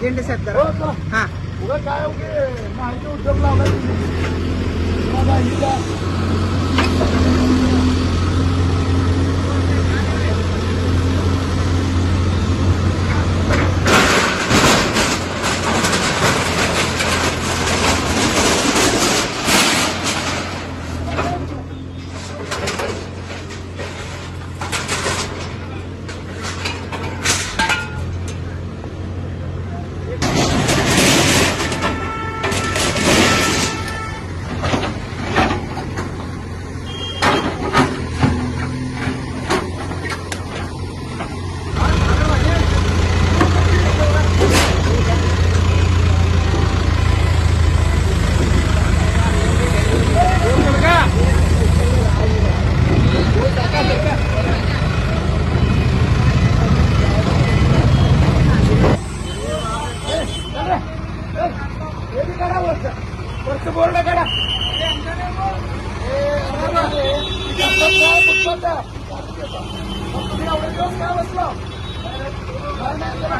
झेंडे साहेब हो, करा. चला. हा. उगा काय माहिती उद्योग लावला तुम्ही माझा हिला वरचं बोर्ड काढा तुम्ही एवढे दिवस काय बसलो नाही, नाही, जरा.